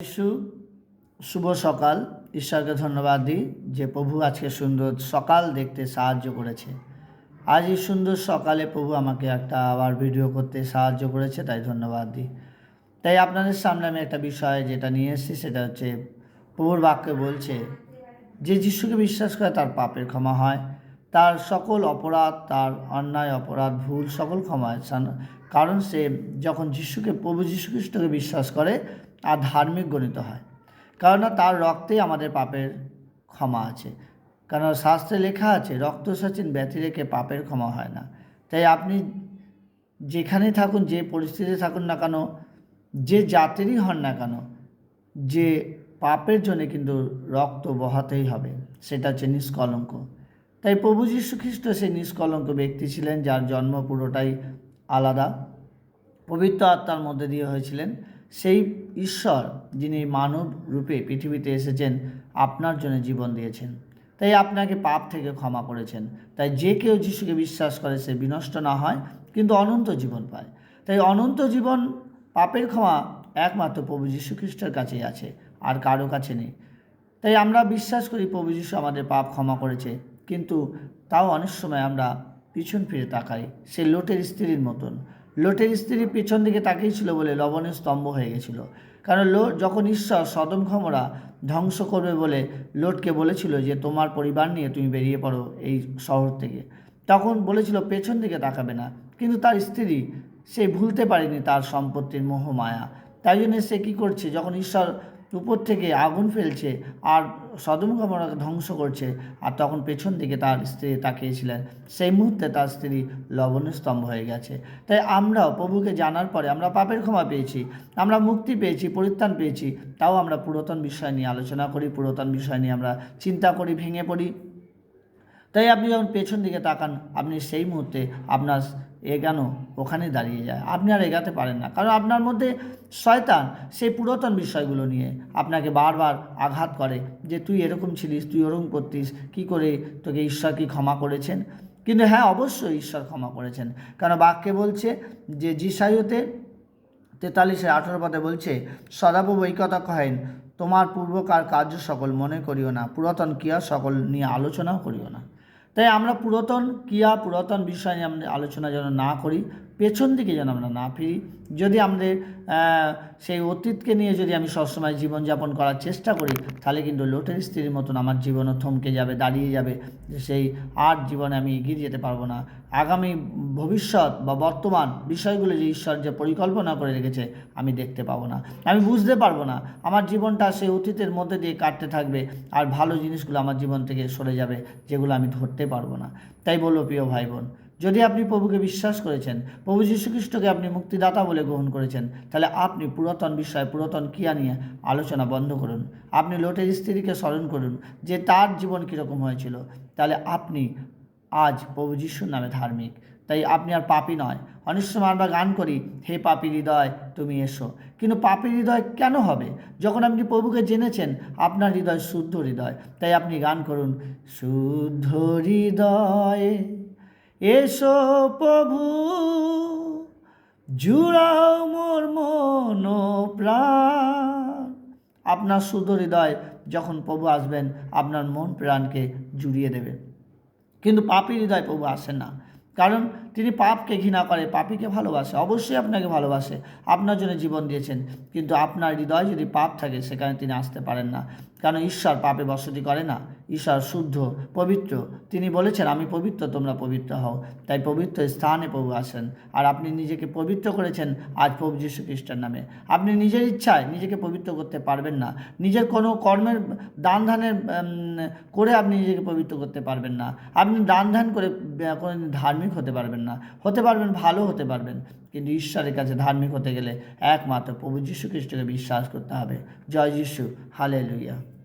যিশু শুভ সকাল। ঈশ্বরকে ধন্যবাদ দিই যে প্রভু আজকে সুন্দর সকাল দেখতে সাহায্য করেছে। আজ এই সুন্দর সকালে প্রভু আমাকে একটা আবার ভিডিও করতে সাহায্য করেছে, তাই ধন্যবাদ দিই। তাই আপনাদের সামনে আমি একটা বিষয় যেটা নিয়ে এসেছি, সেটা হচ্ছে প্রভুর বাক্যে বলছে, যে যিশুকে বিশ্বাস করে তার পাপের ক্ষমা হয়, তার সকল অপরাধ, তার অন্যায়, অপরাধ, ভুল, সকল ক্ষমা হয়। কারণ সে যখন যিশুকে, প্রভু যীশু খ্রিস্টকে বিশ্বাস করে আর ধার্মিক গণিত হয়। কারণ তার রক্তেই আমাদের পাপের ক্ষমা আছে। কারণ শাস্ত্রে লেখা আছে, রক্ত সচিন ব্যতি রেখে পাপের ক্ষমা হয় না। তাই আপনি যেখানেই থাকুন, যে পরিস্থিতিতে থাকুন না কেন, যে জাতেরই হন না কেন, যে পাপের জন্য কিন্তু রক্ত বহাতেই হবে, সেটা হচ্ছে নিষ্কলঙ্ক। তাই প্রভু যীশু খ্রিস্ট সেই নিষ্কলঙ্ক ব্যক্তি ছিলেন, যার জন্ম পুরোটাই আলাদা। পবিত্র আত্মার মধ্যে দিয়ে হয়েছিলেন। সেই ঈশ্বর যিনি মানব রূপে পৃথিবীতে এসেছেন, আপনার জন্য জীবন দিয়েছেন। তাই আপনাকে পাপ থেকে ক্ষমা করেছেন। তাই যে কেউ যিশুকে বিশ্বাস করে, সে বিনষ্ট না হয়, কিন্তু অনন্ত জীবন পায়। তাই অনন্ত জীবন পাপের ক্ষমা একমাত্র প্রভু যীশু খ্রিস্টের কাছেই আছে, আর কারও কাছে নেই। তাই আমরা বিশ্বাস করি প্রভু যীশু আমাদের পাপ ক্ষমা করেছে, কিন্তু তাও অনেক সময় আমরা পিছন ফিরে তাকাই, সে লোটের স্ত্রীর মতন। লোটের স্ত্রী পেছন দিকে তাকিয়েছিল বলে লবণের স্তম্ভ হয়ে গেছিল। কারণ লো যখন ঈশ্বর সদম ক্ষমরা ধ্বংস করবে বলে লোটকে বলেছিল যে, তোমার পরিবার নিয়ে তুমি বেরিয়ে পড়ো এই শহর থেকে। তখন বলেছিল, পেছন দিকে তাকাবে না। কিন্তু তার স্ত্রী সে ভুলতে পারেনি তার সম্পত্তির মোহ মায়া। তাই জন্য সে কী করছে? যখন ঈশ্বর উপর থেকে আগুন ফেলছে আর সদম গমরাকে ধ্বংস করছে। আর তখন পেছন দিকে তার স্ত্রী তাকিয়েছিলেন। সেই মুহূর্তে তার স্ত্রী লবণের স্তম্ভ হয়ে গেছে। তাই আমরাও প্রভুকে জানার পরে আমরা পাপের ক্ষমা পেয়েছি, আমরা মুক্তি পেয়েছি, পরিত্রাণ পেয়েছি। তাও আমরা পুরাতন বিষয় নিয়ে আলোচনা করি, পুরাতন বিষয় নিয়ে আমরা চিন্তা করি, ভেঙে পড়ি। তাই আপনি যখন পেছন দিকে তাকান, আপনি সেই মুহূর্তে আপনার এগানো ওখানে দাঁড়িয়ে যায়। আপনি আর এগাতে পারেন না। কারণ আপনার মধ্যে শয়তান সেই পুরাতন বিষয়গুলো নিয়ে আপনাকে বারবার আঘাত করে যে তুই এরকম ছিলিস, তুই ওরকম করতিস, কী করে তোকে ঈশ্বর কি ক্ষমা করেছেন? কিন্তু হ্যাঁ অবশ্যই ঈশ্বর ক্ষমা করেছেন। কারণ বাক্যে বলছে যে জিসাইতে তেতাল্লিশে আঠেরো পদে বলছে, সদাপ্রভু এই কথা কহেন, তোমার পূর্বকার কার্য সকল মনে করিও না, পুরাতন ক্রিয়া সকল নিয়ে আলোচনাও করিও না। তাই আমরা পুরাতন ক্রিয়া পুরাতন বিষয় নিয়ে আমরা আলোচনা যেন না করি। পেছন দিকে যেন আমরা না ফিরি। যদি আমাদের সেই অতীতকে নিয়ে যদি আমি সবসময় জীবনযাপন করার চেষ্টা করি, তাহলে কিন্তু লোটের স্ত্রীর মতন আমার জীবনও থমকে যাবে, দাঁড়িয়ে যাবে। সেই আর জীবনে আমি এগিয়ে যেতে পারব না। আগামী ভবিষ্যৎ বা বর্তমান বিষয়গুলো যে ঈশ্বর যে পরিকল্পনা করে রেখেছে, আমি দেখতে পাবো না। আমি বুঝতে পারব না, আমার জীবনটা সেই অতীতের মধ্যে দিয়ে কাটতে থাকবে আর ভালো জিনিসগুলো আমার জীবন থেকে সরে যাবে, যেগুলো আমি ধরতে পারব না। তাই বলব প্রিয় ভাই বোন যদি আপনি প্রভুকে বিশ্বাস করেছেন, প্রভু যীশুখ্রিস্টকে আপনি মুক্তিদাতা বলে গ্রহণ করেছেন, তাহলে আপনি পুরাতন বিষয়, পুরাতন কিয়া নিয়ে আলোচনা বন্ধ করুন। আপনি লোটের স্ত্রীকে স্মরণ করুন যে তার জীবন কীরকম হয়েছিল। তাহলে আপনি আজ প্রভু যিশুর নামে ধার্মিক। তাই আপনি আর পাপি নয়। অনেক সময় আমরা গান করি, হে পাপি হৃদয়, তুমি এসো। কিন্তু পাপি হৃদয় কেন হবে? যখন আপনি প্রভুকে জেনেছেন, আপনার হৃদয় শুদ্ধ হৃদয়। তাই আপনি গান করুন, শুদ্ধ হৃদয়ে এসো প্রভু, জুড়াও মোর মন প্রাণ। আপনার শুদ্ধ হৃদয় যখন প্রভু আসবেন, আপনার মন প্রাণকে জুড়িয়ে দেবে। কিন্তু পাপি হৃদয় প্রভু আসে না। কারণ তিনি পাপকে ঘৃণা করে, পাপিকে ভালোবাসে, অবশ্যই আপনাকে ভালোবাসে, আপনার জন্য জীবন দিয়েছেন। কিন্তু আপনার হৃদয় যদি পাপ থাকে, সেখানে তিনি আসতে পারেন না। কারণ ঈশ্বর পাপে বসতি করে না। ঈশ্বর শুদ্ধ, পবিত্র। তিনি বলেছেন, আমি পবিত্র, তোমরা পবিত্র হও। তাই পবিত্র স্থানে প্রভু আসেন। আর আপনি নিজেকে পবিত্র করেছেন আজ প্রভু যীশু খ্রিস্টের নামে। আপনি নিজের ইচ্ছায় নিজেকে পবিত্র করতে পারবেন না। নিজের কোনো কর্মের দান ধানের করে আপনি নিজেকে পবিত্র করতে পারবেন না। আপনি দান ধান করে কোনো ধার্মিক হতে পারবেন না। হতে পারবেন, ভালো হতে পারবেন, কিন্তু ঈশ্বরের কাছে ধার্মিক হতে গেলে একমাত্র প্রভু যীশু খ্রিস্টকে বিশ্বাস করতে হবে। জয় যীশু হালে লুইয়া